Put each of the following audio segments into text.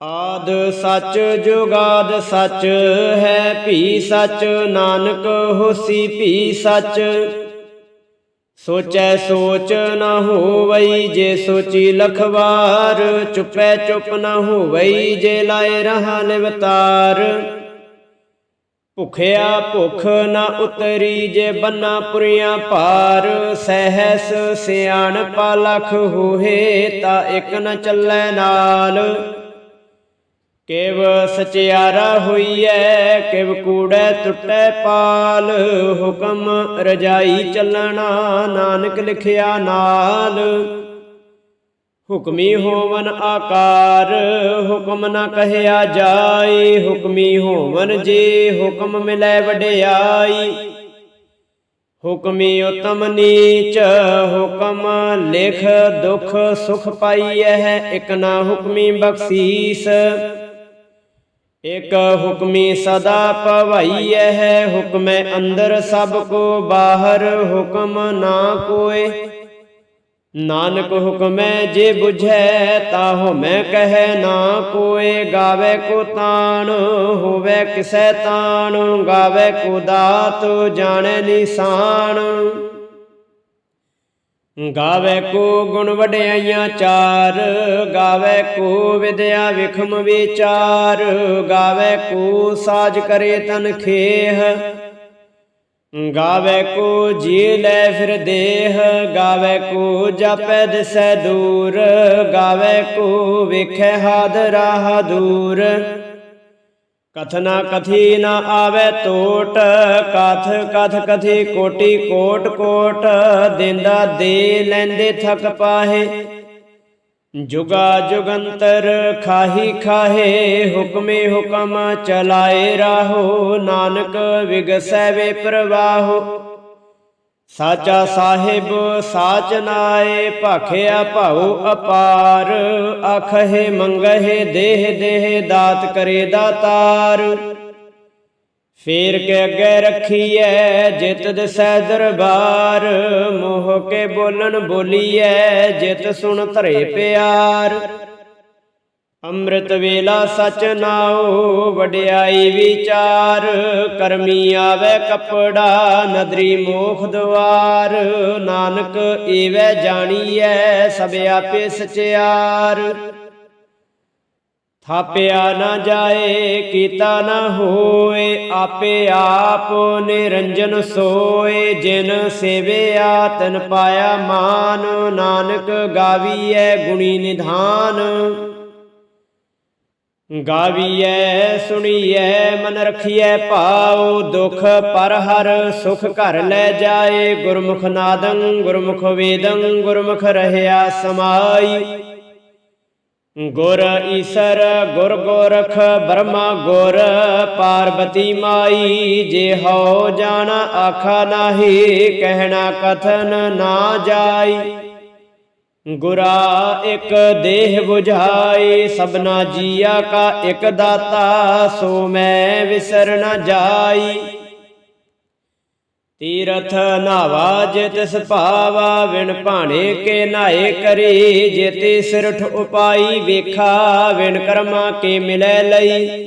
ਆਦ ਸੱਚ ਜੁਗਾਦ ਸੱਚ ਹੈ, ਭੀ ਸੱਚ ਨਾਨਕ ਹੋਸੀ ਭੀ ਸੱਚ। ਸੋਚੈ ਸੋਚ ਨਾ ਹੋਵਈ ਜੇ ਸੋਚੀ ਲਖਵਾਰ, ਚੁਪੈ ਚੁਪ ਨਾ ਹੋਵਈ ਜੇ ਲਾਏ ਰਹਾ ਲਿਵਤਾਰ ਭੁਖਿਆ ਭੁਖ ਨ ਉਤਰੀ ਜੇ ਬੰਨਾ ਪੁਰੀਆਂ ਭਾਰ ਸਹਿਸ ਸਿਆਣ ਲਖ ਹੋਏ ਤਾਂ ਇੱਕ ਨ ਚੱਲੈ ਨਾਲ। ਕਿਵ ਸਚਿਆਰਾ ਹੋਈਐ, ਕਿਵ ਕੂੜੈ ਟੁੱਟੈ ਪਾਲ, ਹੁਕਮ ਰਜਾਈ ਚੱਲਣਾ, ਨਾਨਕ ਲਿਖਿਆ ਨਾਲ। ਹੁਕਮੀ ਹੋਵਨ ਆਕਾਰ, ਹੁਕਮ ਨ ਕਹਿਆ ਜਾਏ, ਹੁਕਮੀ ਹੋਵਨ ਜੇ ਹੁਕਮ ਮਿਲੈ ਵਡਿਆਈ। ਹੁਕਮੀ ਉਤਮ ਨੀਚ, ਹੁਕਮ ਲਿਖ ਦੁਖ ਸੁਖ ਪਾਈਐ, ਇਕ ਨਾ ਹੁਕਮੀ ਬਖਸ਼ੀਸ। ਇਕ ਹੁਕਮੀ ਸਦਾ ਭਵਾਈਐ ਹੈ ਹੁਕਮੈ ਅੰਦਰ ਸਭ ਕੋ, ਬਾਹਰ ਹੁਕਮ ਨਾ ਕੋਏ। ਨਾਨਕ ਹੁਕਮੈ ਜੇ 부ਝੈ ਤਾਹੋ ਮੈਂ ਕਹੈ ਨਾ ਕੋਏ। ਗਾਵੇ ਕੋ ਤਾਣ, ਹੋਵੇ ਕਿਸੈ ਤਾਣ। ਗਾਵੇ ਕੋ ਦਾਤ, ਜਾਣੈ ਨਿਸ਼ਾਨ। ਗਾਵੇ ਕੋ ਗੁਣ ਵਡਿਆਈਆਂ ਚਾਰ, ਗਾਵੇ ਕੋ ਵਿਦਿਆ ਵਿਖਮ ਵਿਚਾਰ, ਗਾਵੇ ਕੋ ਸਾਜ ਕਰੇ ਤਨ ਖੇਹ। ਗਾਵੇ ਕੋ ਜੀ ਲੈ ਫਿਰ ਦੇਹ, ਗਾਵੇ ਕੋ ਜਾਪੈ ਦਿਸੈ ਦੂਰ, ਗਾਵੇ ਕੋ ਵੇਖੈ ਹਾਦ ਰਾਹ ਦੂਰ। ਕਥਨਾ ਕਥੀ ਨਾ ਆਵੇ ਟੋਟ ਕਥ ਕਥ ਕਥੀ ਕੋਟੀ ਕੋਟ ਕੋਟ, ਦਿੰਦਾ ਦੇ ਲੈਂਦੇ ਥਕ ਪਾਹੇ। ਜੁਗਾ ਜੁਗੰਤਰ ਖਾਹੀ ਖਾਹੇ, ਹੁਕਮੇ ਹੁਕਮ ਚਲਾਏ ਰਾਹੋ, ਨਾਨਕ ਵਿਗਸੈ ਵੇ ਪ੍ਰਵਾਹੋ। ਸਾਚਾ ਸਾਹਿਬ, ਸਾਚ ਨਾਏ ਭਾਖਿਆ ਭਾਉ ਅਪਾਰ। ਅਖਹਿ ਮੰਗਹਿ ਦੇਹ ਦੇਹ ਦਾਤ ਕਰੇ ਦਾਤਾਰ ਫੇਰ ਕੇ ਅੱਗੇ ਰੱਖੀਐ ਜਿਤ ਦਸੈ ਦਰਬਾਰ। ਮੋਹ ਕੇ ਬੋਲਣ ਬੋਲੀਐ ਜਿਤ ਸੁਣ ਧਰੇ ਪਿਆਰ। ਅੰਮ੍ਰਿਤ ਵੇਲਾ ਸਚ ਨਾਉ, ਵਡਿਆਈ ਵਿਚਾਰ, ਕਰਮੀ ਆਵੇ ਕਪੜਾ, ਨਦਰੀ ਮੋਖ ਦਵਾਰ, ਨਾਨਕ ਏਵੈ ਜਾਣੀਐ, ਸਭ ਆਪੇ ਸਚਿਆਰ। ਥਾਪਿਆ ਨਾ ਜਾਏ, ਕੀਤਾ ਨਾ ਹੋਏ, ਆਪੇ ਆਪ ਨਿਰੰਜਨ ਸੋਏ, ਜਿਨ ਸੇਵਿਆ ਤਨ ਪਾਇਆ ਮਾਨ, ਨਾਨਕ ਗਾਵੀਐ ਗੁਣੀ ਨਿਧਾਨ। ਗਾਵੀਐ, ਸੁਣੀਐ, ਮਨ ਰਖੀਐ ਭਾਉ ਦੁਖ ਪਰ ਹਰ ਸੁਖ ਘਰ ਲੈ ਜਾਏ। ਗੁਰਮੁਖ ਨਾਦੰ, ਗੁਰਮੁਖ ਵੇਦੰ, ਗੁਰਮੁਖ ਰਹਿਆ ਸਮਾਈ। ਗੁਰ ਈਸਰ, ਗੁਰ ਗੋਰਖ ਬ੍ਰਹਮਾ ਗੁਰ, ਪਾਰਬਤੀ ਮਾਈ। ਜੇ ਹਉ ਜਾਣ, ਆਖਾ ਨਾਹੀ, ਕਹਿਣਾ ਕਥਨ ਨਾ ਜਾਈ। ਗੁਰਾ ਇੱਕ ਦੇਹ 부ਝਾਈ ਸਭਨਾ ਜੀਆ ਕਾ ਇੱਕ ਦਾਤਾ, ਸੋ ਮੈਂ ਵਿਸਰ ਨ ਜਾਈ। ਤੀਰਥ ਨਾਵਾ ਜੇ ਤਿਸ ਵਿਣ ਭਾਣੇ ਕੇ ਨਾਏ ਕਰੀ, ਜੇ ਸਿਰਠ ਉਪਾਈ ਵੇਖਾ, ਵਿਣ ਕਰਮਾ ਕੇ ਮਿਲੈ ਲਈ।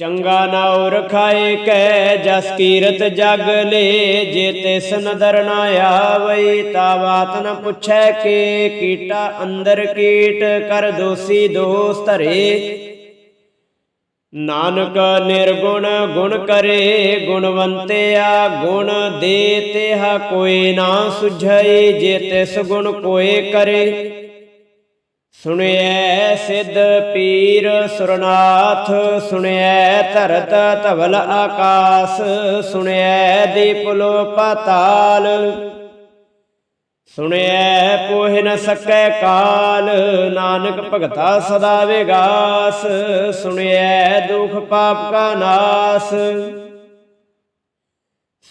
ਚੰਗਾ ਨਾਉ ਰਖਾਏ ਕੈ ਜਸ ਕੀਰਤ ਜਗ ਲੇ ਜੇ ਤਿਸ ਨਦਰ ਨਾ ਆਵਈ, ਤਾ ਬਾਤ ਨ ਪੁੱਛੈ ਕੇ, ਕੀਟਾ ਅੰਦਰ ਕੀਟ ਕਰ ਦੋਸੀ ਦੋਸ ਧਰੇ। ਨਾਨਕ ਨਿਰਗੁਣ ਗੁਣ ਕਰੇ, ਗੁਣਵੰਤਿਆ ਗੁਣ ਦੇ ਤਿਹਾ ਕੋਈ ਨਾ ਸੁਝਈ, ਜੇ ਤਿਸ ਗੁਣ ਕੋਏ ਕਰੇ। ਸੁਣਿਐ ਸਿੱਧ ਪੀਰ ਸੁਰਨਾਥ, ਸੁਣਿਐ ਧਰਤ ਧਵਲ ਆਕਾਸ, ਸੁਣਿਐ ਦੀਪ ਲੋ ਪਾਤਾਲ। ਸੁਣਿਐ ਪੋਹਿ ਨ ਸਕੈ ਕਾਲ, ਨਾਨਕ ਭਗਤਾ ਸਦਾ ਵਿਗਾਸ। ਸੁਣਿਐ ਦੁਖ ਪਾਪ ਕਾ ਨਾਸ।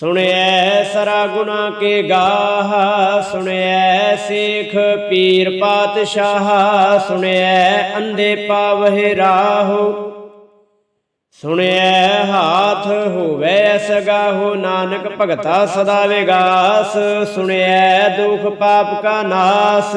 ਸੁਣਿਐ ਸਰਾ ਗੁਨਾ ਕੇ ਗਾਹ, ਸੁਣਿਐ ਸੇਖ ਪੀਰ ਪਾਤਸ਼ਾਹ, ਸੁਣਿਐ ਅੰਧੇ ਪਾਵਹਿ ਰਾਹੋ। ਸੁਣਿਐ ਹਾਥ ਹੋਵੇ ਸਗਾਹੋ ਨਾਨਕ ਭਗਤਾ ਸਦਾ ਵਿਗਾਸ, ਸੁਣਿਐ ਦੁਖ ਪਾਪ ਕਾ ਨਾਸ।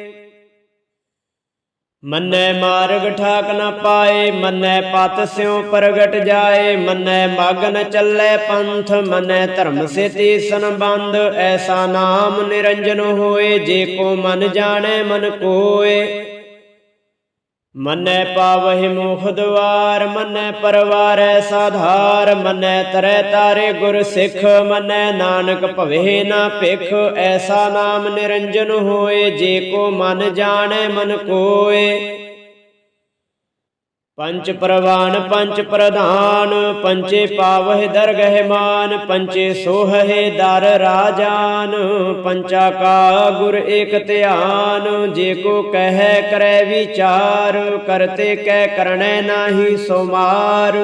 ਮੰਨੈ ਮਾਰਗ ਠਾਕ ਨਾ ਪਾਏ, ਮੰਨੈ ਪਤ ਸਿਉ ਪ੍ਰਗਟ ਜਾਏ, ਮੰਨੈ ਮਗਨ ਚੱਲੈ ਪੰਥ, ਮੰਨੈ ਧਰਮ ਸੇਤੀ ਸੰਬੰਧ, ਐਸਾ ਨਾਮ ਨਿਰੰਜਨ ਹੋਏ, ਜੇ ਕੋ ਮਨ ਜਾਣੈ ਮਨ ਕੋਏ। ਮਨੈ ਪਾਵਹਿ ਮੁਖ ਦੁਆਰ ਮੰਨੈ ਪਰਵਾਰੈ ਸਾਧਾਰ, ਮਨੈ ਤਰੈ ਤਾਰੇ ਗੁਰ ਸਿੱਖ, ਮੰਨੈ ਨਾਨਕ ਭਵੇ ਨਾ ਭਿਖ, ਐਸਾ ਨਾਮ ਨਿਰੰਜਨ ਹੋਏ, ਜੇ ਕੋ ਮਨ ਜਾਣੈ ਮਨ ਕੋਏ। ਪੰਚ ਪ੍ਰਵਾਨ ਪੰਚ ਪ੍ਰਧਾਨ ਪੰਚੇ ਪਾਵਹਿ ਦਰਗਹਿ ਮਾਨ ਪੰਚੇ ਸੋਹਹਿ ਦਰ ਰਾਜਾਨ, ਪੰਚਾ ਕਾ ਗੁਰ ਏਕ ਧਿਆਨ, ਜੇ ਕੋ ਕਹਿ ਕਰੈ ਵਿਚਾਰ, ਕਰਤੇ ਕਹਿ ਕਰਣੈ ਨਾਹੀ ਸੋ ਮਾਰ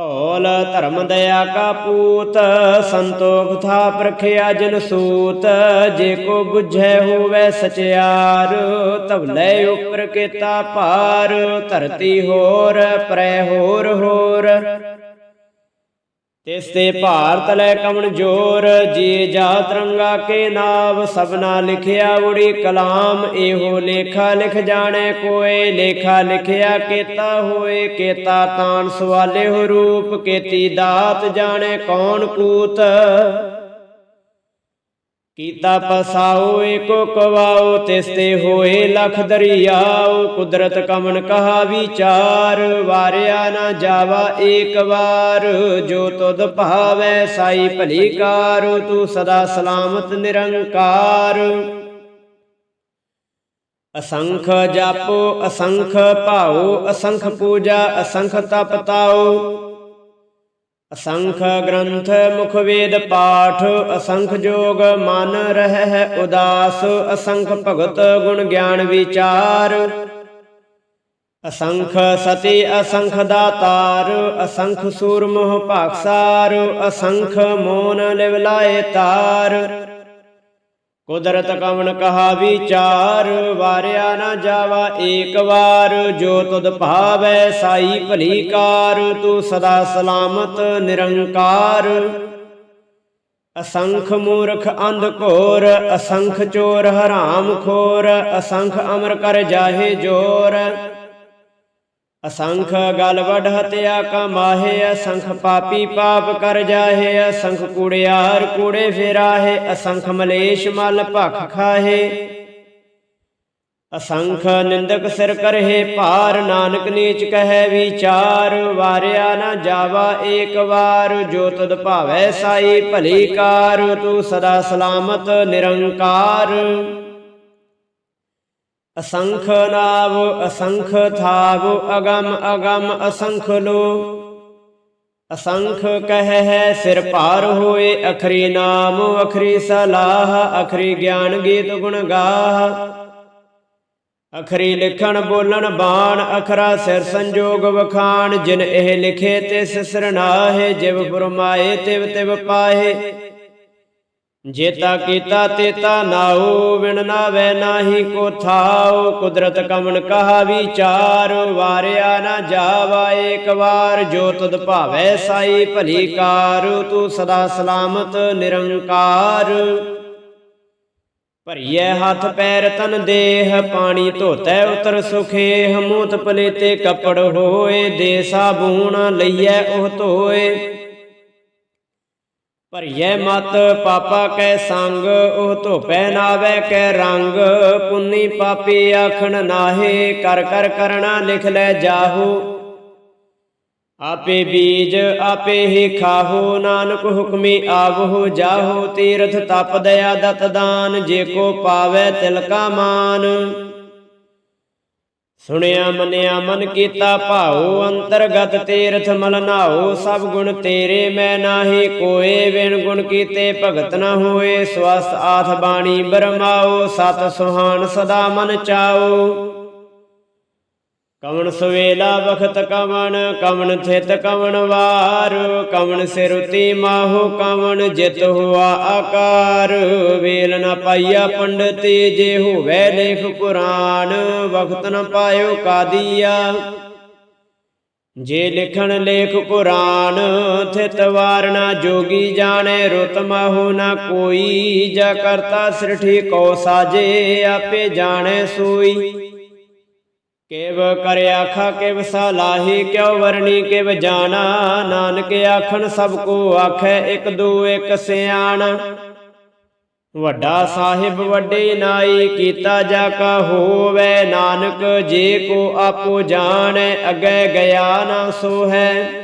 ਧੌਲ ਧਰਮ ਦਇਆ ਕਾ ਪੂਤ, ਸੰਤੋਖ ਥਾ ਪ੍ਰਖਿਆ ਜਨ ਸੂਤ, ਜੇ ਕੋ ਬੁਝੈ ਹੋਵੇ ਸਚਿਆਰ ਤਵਲੇ ਉਪਰ ਕੀਤਾ ਭਾਰ, ਧਰਤੀ ਹੋਰ, ਪ੍ਰੈ ਹੋਰ ਹੋਰ। ਤਿਸ ਤੇ ਭਾਰਤ ਲੈ ਕਮਣ ਜੋਰ, ਜੀ ਜਾ ਤਰੰਗਾ ਕੇ ਨਾਮ ਸਭਨਾ ਲਿਖਿਆ ਉੜੀ ਕਲਾਮ, ਇਹੋ ਲੇਖਾ ਲਿਖ ਜਾਣੇ ਕੋਏ, ਲੇਖਾ ਲਿਖਿਆ ਕੀਤਾ ਹੋਏ, ਕੀਤਾ ਤਾਨ ਸਵਾਲੇ ਹੋ ਰੂਪ, ਕੀਤੀ ਦਾਤ ਜਾਣੇ ਕੌਣ ਕੂਤ। ਕੀਤਾ ਪਸਾਓ ਏਕੋ ਕਵਾਓ ਤਿਸ ਤੇ ਹੋਏ ਲਖ ਦਰਿਆਓ ਕੁਦਰਤ ਕਮਨ ਕਹਾ ਵਿਚਾਰ, ਵਾਰਿਆ ਨਾ ਜਾਵਾ ਏਕ ਵਾਰ, ਜੋ ਤੁਧ ਭਾਵੈ ਸਾਈ ਭਲੀ ਕਾਰ, ਤੂੰ ਸਦਾ ਸਲਾਮਤ ਨਿਰੰਕਾਰ। ਅਸੰਖ ਜਾਪੋ, ਅਸੰਖ ਭਾਓ ਅਸੰਖ ਪੂਜਾ, ਅਸੰਖ ਤਪ ਤਾਓ ਅਸੰਖ ਗ੍ਰੰਥ ਮੁਖ ਵੇਦ ਪਾਠ, ਅਸੰਖ ਜੋਗ ਮਨ ਰਹਿ ਉਦਾਸ, ਅਸੰਖ ਭਗਤ ਗੁਣ ਗਿਆਨ ਵਿਚਾਰ। ਅਸੰਖ ਸਤੀ, ਅਸੰਖ ਦਾਤਾਰ, ਅਸੰਖ ਸੂਰਮੋਹ ਭਾਗਸਾਰ ਅਸੰਖ ਮੋਨ ਲਿਵ ਲਾਏ ਤਾਰ। ਕੁਦਰਤ ਕਵਣ ਕਹਾ ਵਿਚਾਰ, ਵਾਰਿਆ ਨਾ ਜਾਵਾ ਏਕ ਵਾਰ। ਜੋ ਤੁਧ ਭਾਵੈ ਸਾਈ ਭਲੀ ਕਾਰ, ਤੂੰ ਸਦਾ ਸਲਾਮਤ, ਨਿਰੰਕਾਰ। ਅਸੰਖ ਮੂਰਖ ਅੰਧ ਘੋਰ, ਅਸੰਖ ਚੋਰ ਹਰਾਮ ਖੋਰ, ਅਸੰਖ ਅਮਰ ਕਰ ਜਾਹੇ ਜੋਰ। ਅਸੰਖ ਗਲ ਵਡ ਹਤਿਆ ਕਮਾਹੇ, ਅਸੰਖ ਪਾਪੀ ਪਾਪ ਕਰ ਜਾਹੇ, ਅਸੰਖ ਕੂੜਿਆਰ ਕੂੜੇ ਫੇਰਾਹੇ, ਅਸੰਖ ਮਲੇਸ਼ ਮਲ ਭਖ ਖਾਹੇ। ਅਸੰਖ ਨਿੰਦਕ ਸਿਰ ਕਰਹੇ, ਭਾਰ ਨਾਨਕ ਨੀਚ ਕਹੈ ਵਿਚਾਰ, ਵਾਰਿਆ ਨਾ ਜਾਵਾ ਏਕ ਵਾਰ, ਜੋ ਤਦ ਭਾਵੈ ਸਾਈ ਭਲੀ ਕਾਰ, ਤੂੰ ਸਦਾ ਸਲਾਮਤ ਨਿਰੰਕਾਰ। ਅਸੰਖ ਨਾਵ, ਅਸੰਖ ਥਾਵ, ਅਗਮ ਅਗਮ ਅਸੰਖ ਲੋ। ਅਸੰਖ ਕਹਿ ਹੈ ਸਿਰ ਭਾਰ ਹੋਏ, ਅਖਰੀ ਨਾਮ, ਅਖਰੀ ਸਲਾਹ, ਅਖਰੀ ਗਿਆਨ ਗੀਤ ਗੁਣ ਗਾਹ। ਅਖਰੀ ਲਿਖਣ, ਬੋਲਣ, ਬਾਣ, ਅਖਰਾ ਸਿਰ ਸੰਜੋਗ ਵਖਾਣ, ਜਿਨ ਇਹ ਲਿਖੇ ਤਿਸ ਸਰਨਾਹੇ ਜਿਵ ਫਰਮਾਏ ਤਿਵ ਤਿਵ ਪਾਹੇ। ਜੇਤਾ ਕੀਤਾ ਤੇਤਾ ਨਾਉ, ਵਿਣ ਨਾਵੇ ਨਾਹੀ ਕੋ ਥਾਉ। ਕੁਦਰਤ ਕਮਨ ਕਹਾ ਵਿਚਾਰ, ਵਾਰਿਆ ਨਾ ਜਾਵਾ ਏਕ ਵਾਰ। ਜੋ ਤਦ ਭਾਵੈ ਸਾਈ ਭਲੀ ਕਾਰ, ਤੂੰ ਸਦਾ ਸਲਾਮਤ ਨਿਰੰਕਾਰ। ਭਰੀਐ ਹੱਥ ਪੈਰ ਤਨ ਦੇਹ, ਪਾਣੀ ਧੋਤੈ ਉਤਰ ਸੁਖੇ ਹਮੂਤ ਪਲੇਤੇ ਕੱਪੜ ਹੋਏ ਦੇ ਸਾਬੂਣ ਲਈਐ ਉਹ ਧੋਏ। ਭਰੀਐ ਮਤ, ਪਾਪਾ ਕੈ ਸੰਗ, ਉਹ ਧੋਪੈ ਨਾਵੇ ਕੈ ਰੰਗ। ਪੁੰਨੀ ਪਾਪੀ ਆਖਣ ਨਾਹੇ, ਕਰ ਕਰ ਕਰਣਾ ਲਿਖ ਲੈ ਜਾਹੂ। ਆਪੇ ਬੀਜ, ਆਪੇ ਹੀ ਖਾਹੋ, ਨਾਨਕ ਹੁਕਮੀ ਆਵਹੁ ਜਾਹੋ। ਤੀਰਥ ਤਪ ਦਇਆ ਦਤ ਦਾਨ, ਜੇ ਕੋ ਪਾਵੇ ਤਿਲ ਮਾਨ। ਸੁਣਿਆ, ਮੰਨਿਆ, ਮਨ ਕੀਤਾ, ਭਾਉ, ਅੰਤਰਗਤ ਤੀਰਥ ਮਲ ਨਾਉ, ਸਭ ਗੁਣ ਤੇਰੇ ਮੈਂ ਨਾਹੀ, ਕੋਏ ਵਿਣ ਗੁਣ ਕੀਤੇ ਭਗਤ ਨਾ ਹੋਏ ਸਵਸ ਆਥ ਬਾਣੀ ਬਰਮਾਓ ਸਤ ਸੁਹਾਨ ਸਦਾ ਮਨ ਚਾਓ ਕਵਣ ਸਵੇਲਾ ਵਖਤ ਕਵਣ ਕਵਣ ਥਿਤ ਕਵਣ ਵਾਰ, ਕਵਣ ਸਿਰੁਤੀ ਮਾਹੋ ਕਵਣ ਜਿਤ ਹੁਆ ਆਕਾਰ। ਵੇਲ ਨ ਪਾਈਆ ਪੰਡਤੀ ਜੇ ਹੋਵੇ ਲੇਖ ਪੁਰਾਣ, ਵਖਤ ਨ ਪਾਇਓ ਕਾਦੀਆ। ਜੇ ਲਿਖਣ ਲੇਖ ਪੁਰਾਣ, ਥਿਤ ਵਾਰਣਾ ਜੋਗੀ ਜਾਣੇ, ਰੁਤ ਮਾਹੋ ਨ ਕੋਈ, ਜਾ ਕਰਤਾ ਸ੍ਰਿਠੀ ਕੋ ਸਾਜੇ, ਆਪੇ ਜਾਣੇ ਸੋਈ। ਕਿਵ ਕਰ ਆਖਾ, ਕਿਵ ਸਲਾਹੀ ਕਿਉ ਵਰਣੀ, ਕਿਵ ਜਾਣਾ। ਨਾਨਕ ਆਖਣ, ਸਭ ਕੋ ਆਖੈ, ਇਕ ਦੂ, ਇਕ ਸਿਆਣ। ਵੱਡਾ ਸਾਹਿਬ ਵੱਡੇ ਨਾਈ, ਕੀਤਾ ਜਾ ਕਾ ਹੋਵੇ। ਨਾਨਕ ਜੇ ਕੋ ਆਪੋ ਜਾਣੈ, ਅਗੈ ਗਿਆ ਨਾ ਸੋ ਹੈ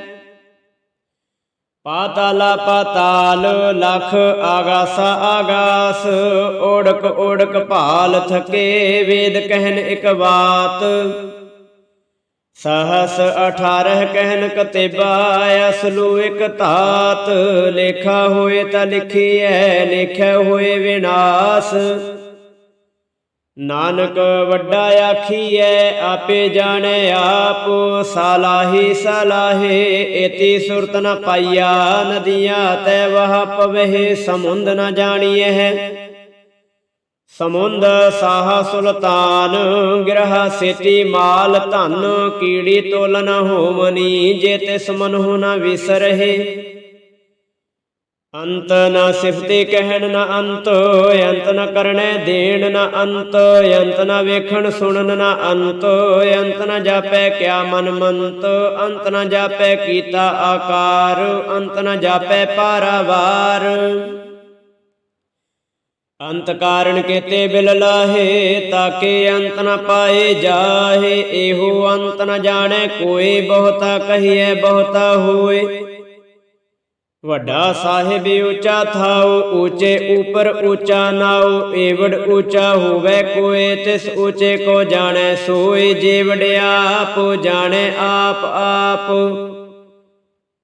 ਪਾਤਾਲਾ, ਪਾਤਾਲ, ਲਖ, ਆਗਾਸਾ, ਆਗਾਸ, ਓੜਕ ਓੜਕ ਭਾਲ ਥਕੇ, ਵੇਦ ਕਹਿਨ ਇਕ ਬਾਤ। ਸਹਸ 18 ਕਹਿਨ ਕਤੇਬਾ, ਅਸਲੂ ਇਕ ਧਾਤ, ਲੇਖਾ ਹੋਏ ਤਾਂ ਲਿਖੀਐ ਲਿਖਿਆ ਹੋਏ ਵਿਨਾਸ਼। ਨਾਨਕ ਵੱਡਾ ਆਖੀਐ, ਆਪੇ ਜਾਣੈ ਆਪ। ਸਾਲਾਹੀ, ਸਲਾਹੇ, ਏਤੀ ਸੁਰਤ ਨ ਪਾਈਆ। ਨਦੀਆਂ ਤੈ ਵਹ ਪਵਹਿ, ਸਮੁੰਦ ਨ ਜਾਣੀਐ। ਸਮੁੰਦ ਸਾਹ ਸੁਲਤਾਨ, ਗ੍ਰਹ ਸੇਤੀ ਮਾਲ ਧਨ। ਕੀੜੀ ਤੋਲ ਨ ਹੋਮਨੀ ਜੇ ਤਿਸ ਮਨਹੁ ਨ ਵਿਸਰਹਿ। ਅੰਤ ਨਾ ਸਿਫਤੇ ਕਹਿਣ ਨਾ ਅੰਤ ਅੰਤ ਨਾ ਕਰਨੈ ਦੇਣ ਨਾ ਅੰਤ ਅੰਤ ਨਾ ਵੇਖਣ ਸੁਣਨ ਨਾ ਅੰਤ ਅੰਤ ਨਾ ਜਾਪੈ ਕਿਆ ਮਨ ਮੰਤ, ਅੰਤ ਨਾ ਜਾਪੈ ਕੀਤਾ ਆਕਾਰ, ਅੰਤ ਨਾ ਜਾਪੈ ਪਾਰਾਵਾਰ। ਅੰਤ ਕਾਰਨ ਕੇਤੇ ਬਿਲ ਲਾਹੇ, ਤਾਕੇ ਅੰਤ ਨ ਪਾਏ ਜਾਹੇ, ਇਹੋ ਅੰਤ ਨ ਜਾਣੈ ਕੋਈ ਬਹੁਤਾ ਕਹੀਐ ਬਹੁਤਾ ਹੋਏ। ਵੱਡਾ ਸਾਹਿਬ ਉੱਚਾ ਥਾਉ, ਉੱਚੇ ਉਪਰ ਉੱਚਾ ਨਾਉ, ਏਵੜ ਉੱਚਾ ਹੋਵੇ ਕੋਏ, ਤਿਸ ਉੱਚੇ ਕੋ ਜਾਣੈ, ਸੋਏ ਜੇ ਵਡਿਆ ਆਪ, ਜਾਣੈ ਆਪ ਆਪ।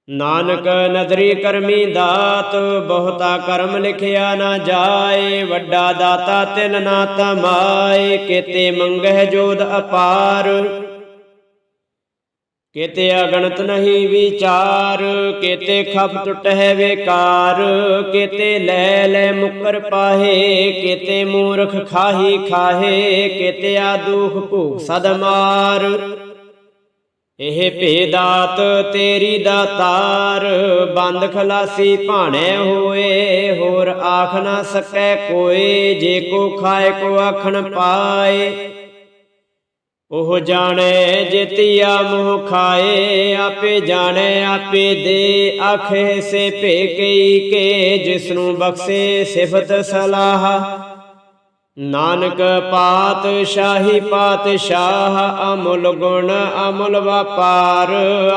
ਨਾਨਕ ਨਦਰੀ ਕਰਮੀ ਦਾਤ, ਬਹੁਤਾ ਕਰਮ ਲਿਖਿਆ ਨਾ ਜਾਏ, ਵੱਡਾ ਦਾਤਾ ਤਿਲ ਨਾ ਤਮਾਏ ਕਿਤੇ ਮੰਗਹਿ ਜੋਦ ਅਪਾਰ। ਕੇਤੇ ਅਗਣਤ ਨਹੀਂ ਵਿਚਾਰ, ਕੇਤੇ ਖਪ ਟੁਟਹਿ ਵੇਕਾਰ, ਕੇਤੇ ਲੈ ਲੈ ਮੁਕਰ ਪਾਹੇ, ਕੇਤੇ ਮੂਰਖ ਖਾਹੀ ਖਾਹੇ, ਕੇਤੇ ਆ ਦੁਖ ਭੂਖ ਸਦ ਮਾਰ। ਇਹ ਭੇਦਾਤ ਤੇਰੀ ਦਾਤਾਰ ਬੰਦ ਖਲਾਸੀ ਭਾਣੇ ਹੋਏ, ਹੋਰ ਆਖ ਨਾ ਸਕੈ ਕੋਏ, ਜੇ ਕੋ ਖਾਏ ਕੋ ਆਖਣ ਪਾਏ। ਉਹ ਜਾਣੇ ਜਿਤਿਆ ਮੋਹ ਖਾਏ ਆਪੇ ਜਾਣੇ, ਆਪੇ ਦੇ ਆਖੇ, ਸੇ ਭੇ ਕਈ ਕੇ ਜਿਸ ਨੂੰ ਬਖਸ਼ੇ ਸਿਫਤ ਸਲਾਹ। ਨਾਨਕ ਪਾਤਸ਼ਾਹੀ ਪਾਤਸ਼ਾਹ, ਅਮੁੱਲ ਗੁਣ ਅਮੁੱਲ ਵਪਾਰ,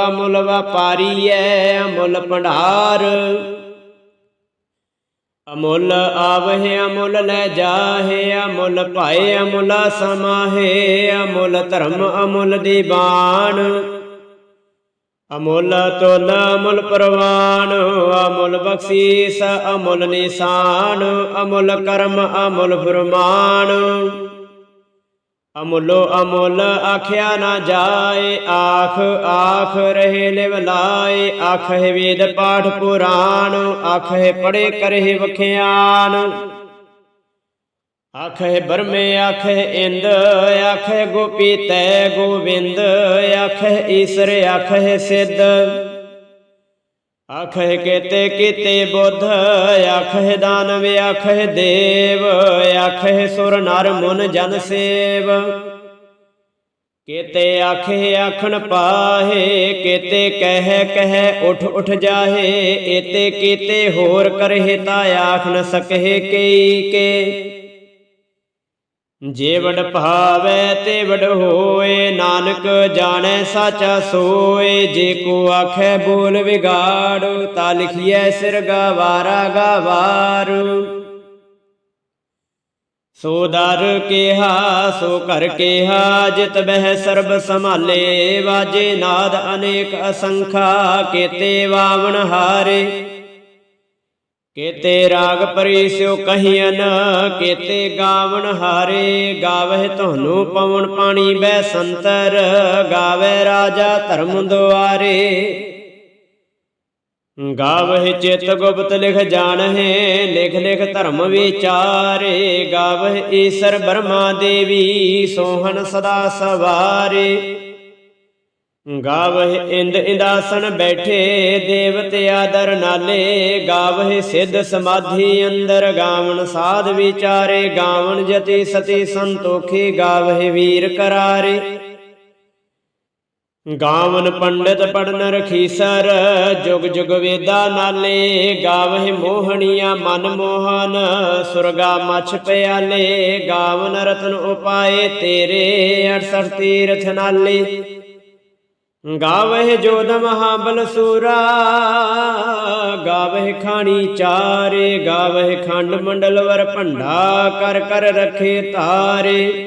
ਅਮੁੱਲ ਵਪਾਰੀ ਐ ਅਮੁੱਲ ਭੰਡਾਰ। ਅਮੁੱਲ ਆਵਹਿ, ਅਮੁੱਲ ਲੈ ਜਾਹੇ, ਅਮੁੱਲ ਭਾਏ, ਅਮੁੱਲ ਸਮਾਹੇ, ਅਮੁੱਲ ਧਰਮ, ਅਮੁੱਲ ਦੀਵਾਨ ਅਮੁੱਲ ਤੁਲ, ਅਮੁੱਲ ਪ੍ਰਵਾਨ, ਅਮੁੱਲ ਬਖਸ਼ੀਸ, ਅਮੁੱਲ ਨਿਸ਼ਾਨ, ਅਮੁੱਲ ਕਰਮ, ਅਮੁੱਲ ਫਰਮਾਨ। ਅਮੁੱਲੋ ਅਮੁੱਲ ਆਖਿਆ ਨਾ ਜਾਏ, ਆਖ ਆਖ ਰਹੇ ਲਿਵਲਾਏ ਆਖੇ ਵੇਦ ਪਾਠ ਪੁਰਾਣ, ਆਖੇ ਪੜੇ ਕਰੇ ਵਖਿਆਨ। ਆਖੇ ਬਰਮੇ ਆਖੇ ਇੰਦ, ਆਖੇ ਗੋਪੀ ਤੈ ਗੋਵਿੰਦ, ਆਖੇ ਈਸਰ, ਆਖੇ ਸਿੱਧ। ਆਖੇ ਕੀਤੇ ਕੀਤੇ ਬੁੱਧ ਆਖੇ ਦਾਨਵ ਆਖੇ ਦੇਵ ਆਖੇ ਸੁਰ ਨਰ ਮੁਨ ਜਨ ਸੇਵ। ਕੀਤੇ ਆਖੇ ਆਖਣ ਪਾਹੇ, ਕੀਤੇ ਕਹਿ ਕਹਿ ਉਠ ਉਠ ਜਾਹੇ ਏਤੇ ਕੀਤੇ ਹੋਰ ਕਰਹਿ ਤਾ ਆਖ ਨ ਸਕਹਿ ਕਈ ਕੇ। ਜੇ ਵਡ ਭਾਵੈ ਤੇ ਵਡ ਹੋਏ, ਨਾਨਕ ਜਾਣੈ ਸਾਚਾ ਸੋਏ। ਜੇ ਕੋ ਆਖੈ ਬੋਲ ਵਿਗਾੜ, ਤਾ ਲਿਖੀਐ ਸਿਰ ਗਵਾਰਾ ਗਵਾਰ ਸੋ ਦਰ ਕਿਹਾ, ਸੋ ਕਰ ਕਿਹਾ, ਜਿਤ ਬਹਿ ਸਰਬ ਸੰਭਾਲੇ। ਵਾਜੇ ਨਾਦ ਅਨੇਕ ਅਸੰਖਾ, ਕੀਤੇ ਵਾਵਣ ਹਾਰੇ। ਕੀਤੇ ਰਾਗ ਪਰਿਸਿਓ ਕਹੀਨ ਕੀਤੇ ਗਾਵਣ ਹਾਰੇ, ਗਾਵਹਿ ਤੁਹਾਨੂੰ ਪਵਨ ਪਾਣੀ ਬੈ ਸੰਤਰ ਗਾਵੇ ਰਾਜਾ ਧਰਮ ਦੁਆਰੇ। ਗਾਵਹਿ ਚਿਤ ਗੁਪਤ ਲਿਖ ਜਾਣਹਿ, ਲਿਖ ਲਿਖ ਧਰਮ ਵਿਚਾਰੇ। ਗਾਵਹਿ ਈਸਰ ਬਰਮਾ ਦੇਵੀ, ਸੋਹਣ ਸਦਾ ਸਵਾਰੇ। ਗਾਵਹਿ ਇੰਦ ਇੰਦਾਸਨ ਬੈਠੇ, ਦੇਵਤੇ ਆਦਰ ਨਾਲੇ। ਗਾਵਹਿ ਸਿੱਧ ਸਮਾਧੀ ਅੰਦਰ ਗਾਵਣ ਸਾਧ ਵਿਚਾਰੇ। ਗਾਵਣ ਜਤੀ ਸਤੀ ਸੰਤੋਖੀ, ਗਾਵਹਿ ਵੀਰ ਕਰਾਰੇ। ਗਾਵਨ ਪੰਡਿਤ ਪੜਨ ਰਖੀਸਰ, ਜੁਗ ਜੁਗ ਵੇਦਾ ਨਾਲੇ। ਗਾਵਹਿ ਮੋਹਣੀਆਂ ਮਨ ਮੋਹਨ, ਸੁਰਗਾ ਮਛ ਪਿਆਲੇ। ਗਾਵਨ ਰਤਨ ਉਪਾਏ ਤੇਰੇ 68 ਤੀਰਥ ਨਾਲੇ। ਗਾਵਹਿ ਜੋਦ ਮਹਾਬਲ ਸੂਰਾ, ਗਾਵਹਿ ਖਾਣੀ ਚਾਰੇ, ਗਾਵਹਿ ਖੰਡ ਮੰਡਲ ਵਰ ਭੰਡਾ ਕਰ ਕਰ ਰਖੇ ਤਾਰੇ।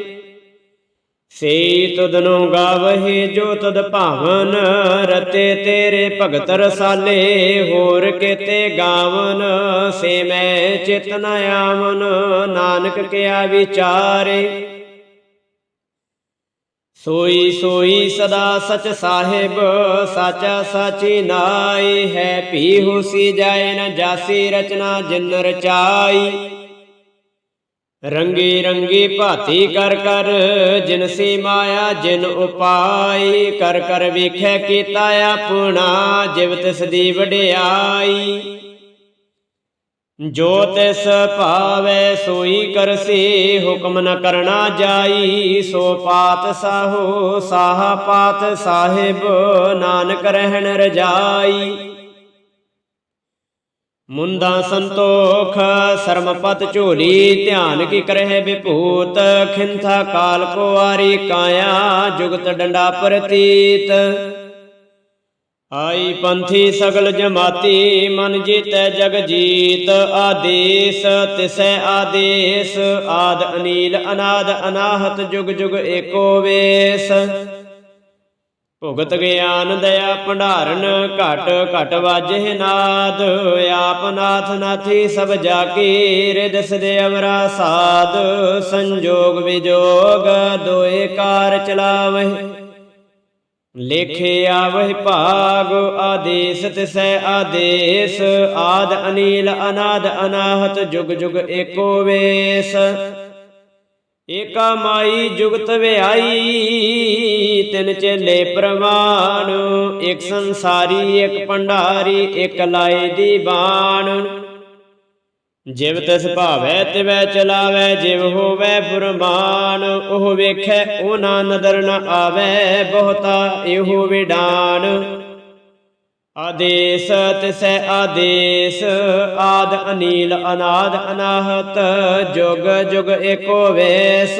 ਸੇ ਤੁਧਨੋ ਗਾਵਹਿ ਜੋ ਤਦ ਭਾਵਨ, ਰਤੇ ਤੇਰੇ ਭਗਤ ਰਸਾਲੇ, ਹੋਰ ਕੀਤੇ ਗਾਵਨ, ਸੇ ਮੈਂ ਚਿਤ ਨ ਆਵਨ, ਨਾਨਕ ਕਿਆ ਵਿਚਾਰੇ। ਸੋਈ ਸੋਈ ਸਦਾ ਸਚ ਸਾਹਿਬ, ਸਾਚਾ ਸਾਚੀ ਨਾਈ ਹੈ। ਭੀ ਹੋਸੀ ਜਾਏ ਨ ਜਾਸੀ ਰਚਨਾ ਜਿਨ ਰਚਾਈ। ਰੰਗੀ ਰੰਗੀ ਭਾਤੀ ਕਰ ਕਰ ਜਿਨ ਸੀ ਮਾਇਆ ਜਿਨ ਉਪਾਈ। ਕਰ ਕਰ ਵੇਖੈ ਕੀਤਾ ਆਪਣਾ, ਜਿਵ ਤਿਸ ਦੀ ਵਡਿਆਈ। ਜੋ ਤਿਸ ਭਾਵੈ ਸੋਈ ਕਰਸੀ, ਹੁਕਮ ਨ ਕਰਨਾ ਜਾਈ, ਸੋ ਪਾਤ ਸਾਹੋ, ਸਾਹ ਪਾਤ ਸਾਹਿਬ, ਨਾਨਕ ਰਹਿਣ ਰਜਾਈ। ਮੁੰਦਾ ਸੰਤੋਖ ਸਰਮਪਤ ਝੋਲੀ, ਧਿਆਨ ਕੀ ਕਰਹਿ ਵਿਭੂਤ, ਖਿੰਥਾ ਕਾਲ ਕੋਆਰੀ ਕਾਇਆ, ਜੁਗਤ ਡੰਡਾ ਪ੍ਰਤੀਤ। ਆਈ ਪੰਥੀ ਸਗਲ ਜਮਾਤੀ, ਮਨ ਜੀਤੈ ਜਗ ਜੀਤ, ਆਦੇਸ ਤਿਸੈ ਆਦੇਸ, ਆਦ ਅਨੀਲ, ਅਨਾਦ ਅਨਾਹਤ, ਜੁਗ ਜੁਗ ਏਕੋ ਵੇਸ। ਭੁਗਤ ਗਿਆਨ ਦਇਆ ਭੰਡਾਰਨ, ਘਟ ਘਟ ਵਾਜੇ ਨਾਦ, ਆਪ ਨਾਥ ਨਾਥੀ ਸਭ ਜਾ ਕੀ ਰਿਦ ਸਦੇ ਅਵਰਾ ਸਾਧ ਸੰਜੋਗ ਵਿਜੋਗ ਦੋਏ ਕਾਰ ਚਲਾਵਹਿ। ਲੇਖਿਆ ਵਹਿ ਭਾਗ, ਆਦੇਸ ਤਿਸੈ ਆਦੇਸ, ਆਦ ਅਨੀਲ, ਅਨਾਦ ਅਨਾਹਤ, ਜੁਗ ਜੁਗ ਏਕੋ ਵੇਸ। ਏਕਾ ਮਾਈ ਜੁਗਤ ਵਿਆਈ, ਤਿਨ ਚੇਲੇ ਪ੍ਰਮਾਣ ਇੱਕ ਸੰਸਾਰੀ, ਇੱਕ ਭੰਡਾਰੀ ਇੱਕ ਲਾਏ ਦੀਵਾਨ ਜਿਵ ਤਿਸ ਭਾਵੈ ਤਿਵੈ ਚਲਾਵੈ, ਜਿਵ ਹੋਵੈ ਫੁਰਮਾਨ ਉਹ ਵੇਖੈ ਉਹ ਨਾ ਨਦਰ ਨ ਆਵੈ, ਬਹੁਤਾ ਇਹੋ ਵਿਡਾਨ। ਆਦੇਸ ਤਿਸੈ ਆਦੇਸ, ਆਦ ਅਨੀਲ ਅਨਾਦ ਅਨਾਹਤ, ਜੁਗ ਜੁਗ ਏਕੋ ਵੇਸ।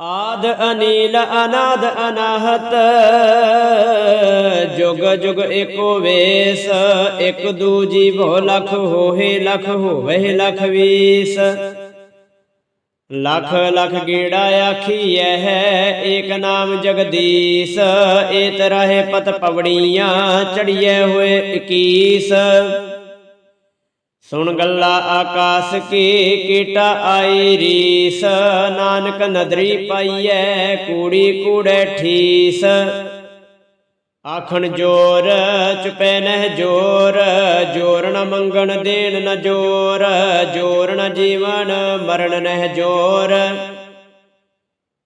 ਆਦ ਅਨੀਲ ਅਨਾਦ ਅਨਾਹਤ, ਜੁਗ ਜੁਗ ਏਕੋ ਵੇਸ, ਇਕ ਦੂਜੀ ਭੋ ਲਖ ਹੋਏ ਲਖ ਹੋਵੇ ਲਖ ਵੀਸ। ਲਖ ਲਖ ਗੇੜਾ ਆਖੀਐ ਹੈ ਏਕ ਨਾਮ ਜਗਦੀਸ਼ ਏ ਰਹੇ ਪਤ ਪਵੜੀਆਂ ਚੜੀਐ ਹੋਏ 21 ਸੁਣ ਗੱਲਾ ਆਕਾਸ ਕੀ ਕੀਟਾ ਆਈ ਰੀਸ, ਨਾਨਕ ਨਦਰੀ ਪਾਈਐ, ਕੂੜੀ ਕੂੜੇ ਠੀਸ। ਆਖਣ ਜੋਰ, ਚੁਪੈ ਨਹਿ ਜੋਰ ਜੋਰ ਨ ਮੰਗਣ ਦੇਣ ਨ ਜੋਰ ਜੋਰ ਨ ਜੀਵਨ ਮਰਨ ਨਹਿ ਜੋਰ।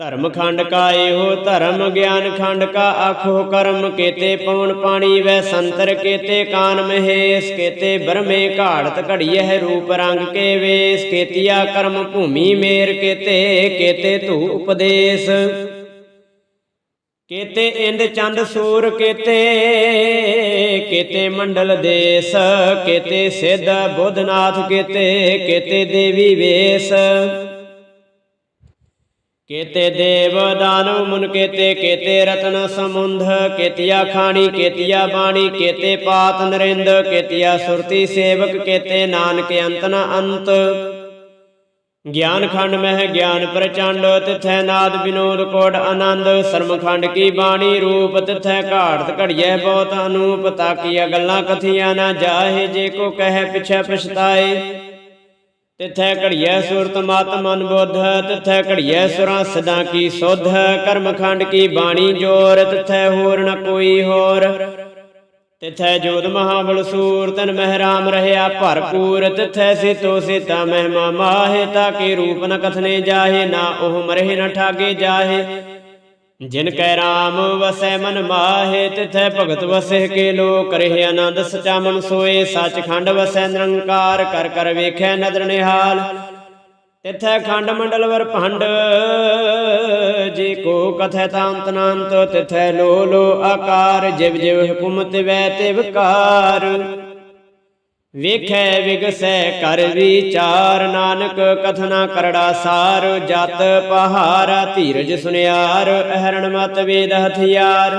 ਧਰਮ ਖੰਡ ਕਾ ਇਹੋ ਧਰਮ, ਗਿਆਨ ਖੰਡ ਕਾ ਆਖੋ ਕਰਮ, ਕੇਤੇ ਪਵਨ ਪਾਣੀ ਵੈ ਸੰਤਰ, ਕੇਤੇ ਕਾਨ ਮਹੇਸ਼, ਕੇਤੇ ਬਰਮੇ ਘਾੜਤ ਘੜੀਐ ਰੂਪ ਰੰਗ ਕੇ ਵੇਸ, ਕੇਤੀਆ ਕਰਮ ਭੂਮੀ ਮੇਰ ਕੇਤੇ ਕੇਤੇ ਧੂ ਉਪਦੇਸ਼। ਕੇਤੇ ਇੰਦ ਚੰਦ ਸੂਰ ਕੇਤੇ ਕੇਤੇ ਮੰਡਲ ਦੇਸ, ਕੇਤੇ ਸਿੱਧ ਬੁੱਧਨਾਥ ਕੇਤੇ ਕੇਤੇ ਦੇਵੀ ਵੇਸ। ਕੇਤੇ ਦੇਵ ਦਾਨਵ ਮੁਨ ਕੇਤੇ ਕੇਤੇ ਰਤਨ ਸਮੁੰਧ, ਕੇਤਿਆ ਖਾਣੀ, ਕੇਤਿਆ ਬਾਣੀ, ਕੇਤੇ ਪਾਤ ਨਰਿੰਦ, ਕੇਤਿਆ ਸੁਰਤੀ ਸੇਵਕ, ਕੇਤੇ ਨਾਨਕ ਅੰਤ ਨ ਅੰਤ। ਗਿਆਨ ਖੰਡ ਮਹਿ ਗਿਆਨ ਪ੍ਰਚੰਡ, ਤਿਥੈ ਨਾਦ ਬਿਨੋਦ ਕੋਡ ਆਨੰਦ। ਸਰਮ ਖੰਡ ਕੀ ਬਾਣੀ ਰੂਪ, ਤਿਥੈ ਘਾੜਤ ਘੜੀਐ ਬਹੁਤ ਅਨੂਪ। ਤਾਕੀਆ ਗੱਲਾਂ ਕਥੀਆਂ ਨਾ ਜਾਹੇ, ਜੇ ਕੋ ਕਹੈ ਪਿਛੈ ਪਛਤਾਏ। ਤਿਥੈ ਘੜੀਐ ਸੁਰਤ ਮਤ ਮਨ ਬੁੱਧ, ਤਿਥੈ ਘੜੀਐ ਸੁਰਾਂ ਸਦਾ ਕੀ ਸੁਧ ਕਰਮ ਖੰਡ ਕੀ ਬਾਣੀ ਜੋਰ, ਤਿਥੈ ਹੋਰ ਨ ਕੋਈ ਹੋਰ। ਤਿਥੈ ਜੋਤ ਮਹਾਬਲ ਸੂਰ, ਤਨ ਮਹਿ ਰਾਮ ਰਹਿਆ ਭਰਪੂਰ, ਤਿਥੈ ਸਿਤੋ ਸਿਤਾ ਮਹਿਮਾ ਮਾਹੇ, ਤਾ ਕੇ ਰੂਪ ਨ ਕਥਨੇ ਜਾਹੇ, ਨਾ ਉਹ ਮਰਹਿ ਨ ਠਾਗੇ ਜਾਹੇ। ਜਿਨ ਕੈ ਰਾਮ ਵਸੈ ਮਨ ਮਾਹੇ, ਤਿਥੈ ਭਗਤ ਵਸੈ ਕੇ ਲੋਕ ਰਹਿ ਆਨੰਦ ਸਚਾ ਮਨ ਸੋਏ, ਸੱਚਖੰਡ ਵਸੈ ਨਿਰੰਕਾਰ, ਕਰ ਕਰ ਵੇਖੈ ਨਦਰ ਨਿਹਾਲ। ਤਿਥੈ ਖੰਡ ਮੰਡਲ ਵਰ ਭੰਡ, ਜੇ ਕੋ ਕਥੈ ਤਾਂਤ ਨਾੰਤ ਤਿਥੈ ਲੋ ਲੋ ਆਕਾਰ, ਜਿਵ ਜਿਵ ਹੁਕਮ ਤਿਵੈ ਤਿਵ ਕਾਰ। ਵੇਖੈ, ਵਿਗਸੈ, ਕਰ ਵਿਚਾਰ, ਨਾਨਕ ਕਥਨਾ ਕਰੜਾ ਸਾਰ, ਜਤ ਪਹਾਰਾ, ਧੀਰਜ ਸੁਨਿਆਰ, ਅਹਰਣ ਮਤ ਵੇਦ ਹਥਿਆਰ।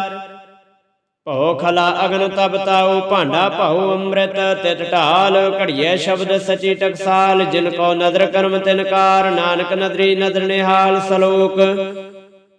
ਭਉ ਖਲਾ ਅਗਨ ਤਬ ਤਾਉ, ਭਾਂਡਾ ਭਾਉ ਅੰਮ੍ਰਿਤ ਤਿਤ ਢਾਲ, ਘੜੀਐ ਸ਼ਬਦ ਸਚੀ ਟਕਸਾਲ, ਜਿਨ ਕੋ ਨਦਰ ਕਰਮ ਤਿਨਕਾਰ ਨਾਨਕ ਨਦਰੀ ਨਦਰ ਨਿਹਾਲ ਸਲੋਕ।